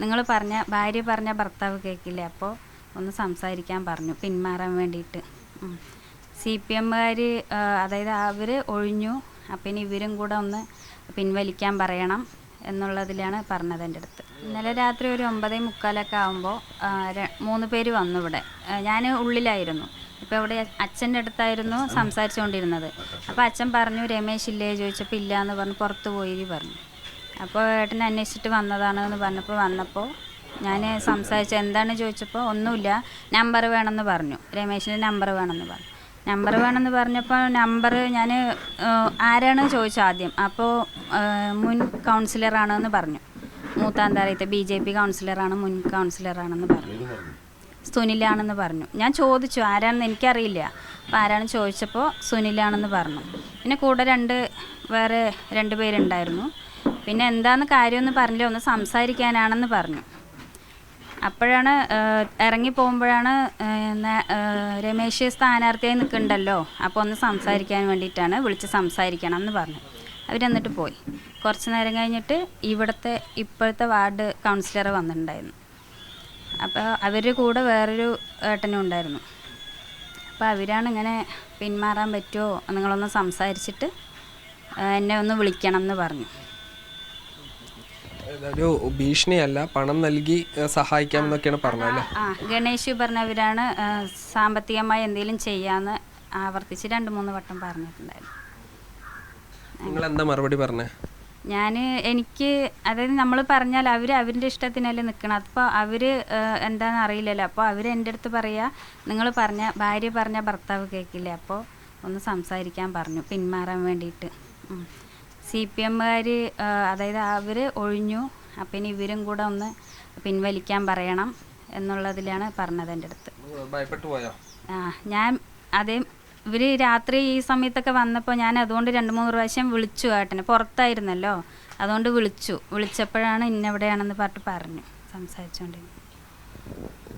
നിങ്ങൾ പറഞ്ഞ ഭാര്യ പറഞ്ഞ ഭർത്താവ് കേൾക്കില്ലേ അപ്പോൾ ഒന്ന് സംസാരിക്കാൻ പറഞ്ഞു പിന്മാറാൻ വേണ്ടിയിട്ട്. സി പി എമ്മുകാർ അതായത് അവർ ഒഴിഞ്ഞു അപ്പം ഇനി ഇവരും കൂടെ ഒന്ന് പിൻവലിക്കാൻ പറയണം എന്നുള്ളതിലാണ് പറഞ്ഞത് എന്റെ അടുത്ത്. ഇന്നലെ രാത്രി ഒരു ഒമ്പതേ മുക്കാലൊക്കെ ആകുമ്പോൾ മൂന്ന് പേര് വന്നു ഇവിടെ. ഞാൻ ഉള്ളിലായിരുന്നു. ഇപ്പോൾ ഇവിടെ അച്ഛന്റെ അടുത്തായിരുന്നു സംസാരിച്ചുകൊണ്ടിരുന്നത്. അപ്പോൾ അച്ഛൻ പറഞ്ഞു രമേശ് ഇല്ലേ? ചോദിച്ചപ്പോൾ ഇല്ല എന്ന് പറഞ്ഞു പുറത്ത് പോയി പറഞ്ഞു. അപ്പോൾ ഏട്ടനെ അന്വേഷിച്ചിട്ട് വന്നതാണ് എന്ന് പറഞ്ഞപ്പോൾ വന്നപ്പോൾ ഞാൻ സംസാരിച്ചു എന്താണ്? ചോദിച്ചപ്പോൾ ഒന്നുമില്ല നമ്പർ വേണമെന്ന് പറഞ്ഞു. രമേശിന്റെ നമ്പർ വേണമെന്ന് പറഞ്ഞു. നമ്പർ വേണമെന്ന് പറഞ്ഞപ്പോൾ നമ്പർ ഞാൻ ആരാണ് ചോദിച്ചു ആദ്യം? അപ്പോൾ മുൻ കൗൺസിലറാണെന്ന് പറഞ്ഞു. മൂത്താന്താറയത്തെ ബി ജെ പി കൗൺസിലറാണ് മുൻ കൗൺസിലറാണെന്ന് പറഞ്ഞു. സുനിലാണെന്ന് പറഞ്ഞു. ഞാൻ ചോദിച്ചു ആരാണെന്ന് എനിക്കറിയില്ല. അപ്പോൾ ആരാണ് ചോദിച്ചപ്പോൾ സുനിലാണെന്ന് പറഞ്ഞു. പിന്നെ കൂടെ രണ്ട് വേറെ രണ്ട് പേരുണ്ടായിരുന്നു. പിന്നെ എന്താന്ന് കാര്യമൊന്ന് പറഞ്ഞില്ല ഒന്ന് സംസാരിക്കാനാണെന്ന് പറഞ്ഞു. അപ്പോഴാണ് ഇറങ്ങി പോകുമ്പോഴാണ് രമേശ് സ്ഥാനാർത്ഥിയായി നിൽക്കണ്ടല്ലോ അപ്പോൾ ഒന്ന് സംസാരിക്കാൻ വേണ്ടിയിട്ടാണ് വിളിച്ച് സംസാരിക്കണം എന്ന് പറഞ്ഞു അവരെന്നിട്ട് പോയി. കുറച്ച് നേരം കഴിഞ്ഞിട്ട് ഇവിടുത്തെ ഇപ്പോഴത്തെ വാർഡ് കൗൺസിലർ വന്നിട്ടുണ്ടായിരുന്നു. അപ്പോൾ അവരുടെ കൂടെ വേറൊരു ഏട്ടനും ഉണ്ടായിരുന്നു. അപ്പോൾ അവരാണ് ഇങ്ങനെ പിന്മാറാൻ പറ്റുമോ നിങ്ങളൊന്ന് സംസാരിച്ചിട്ട് എന്നെ ഒന്ന് വിളിക്കണം എന്ന് പറഞ്ഞു. ഒരു ഭീഷണിയല്ല പണം നൽകി സഹായിക്കാം എന്നൊക്കെയാണ് പറഞ്ഞത് ആ ഗണേഷ് പറഞ്ഞവരാണ് സാമ്പത്തികമായി എന്തെങ്കിലും ചെയ്യാന്ന് ആവർത്തിച്ച് രണ്ട് മൂന്ന് വട്ടം പറഞ്ഞിട്ടുണ്ടായിരുന്നു. നിങ്ങൾ എന്താ മറുപടി പറഞ്ഞേ? ഞാൻ എനിക്ക് അതായത് നമ്മൾ പറഞ്ഞാൽ അവർ അവരുടെ ഇഷ്ടത്തിനല്ലേ നിൽക്കണം അപ്പോൾ അവർ എന്താണെന്ന് അറിയില്ലല്ലോ. അപ്പോൾ അവർ എന്റെ അടുത്ത് പറയുക നിങ്ങൾ പറഞ്ഞ ഭാര്യ പറഞ്ഞ ഭർത്താവ് കേൾക്കില്ലേ അപ്പോൾ ഒന്ന് സംസാരിക്കാൻ പറഞ്ഞു പിന്മാറാൻ വേണ്ടിയിട്ട്. സി പി എമ്മുകാർ അതായത് അവർ ഒഴിഞ്ഞു. അപ്പം ഇനി ഇവരും കൂടെ ഒന്ന് പിൻവലിക്കാൻ പറയണം എന്നുള്ളതിലാണ് പറഞ്ഞത് എന്റെ അടുത്ത്. ആ ഞാൻ അതേ ഇവർ രാത്രി ഈ സമയത്തൊക്കെ വന്നപ്പോൾ ഞാൻ അതുകൊണ്ട് രണ്ട് മൂന്ന് പ്രാവശ്യം വിളിച്ചു ഏട്ടനെ. പുറത്തായിരുന്നല്ലോ. അതുകൊണ്ട് വിളിച്ചു. വിളിച്ചപ്പോഴാണ് ഇന്നെവിടെയാണെന്ന് പറഞ്ഞിട്ട് പറഞ്ഞു. സംസാരിച്ചുകൊണ്ടിരുന്നത്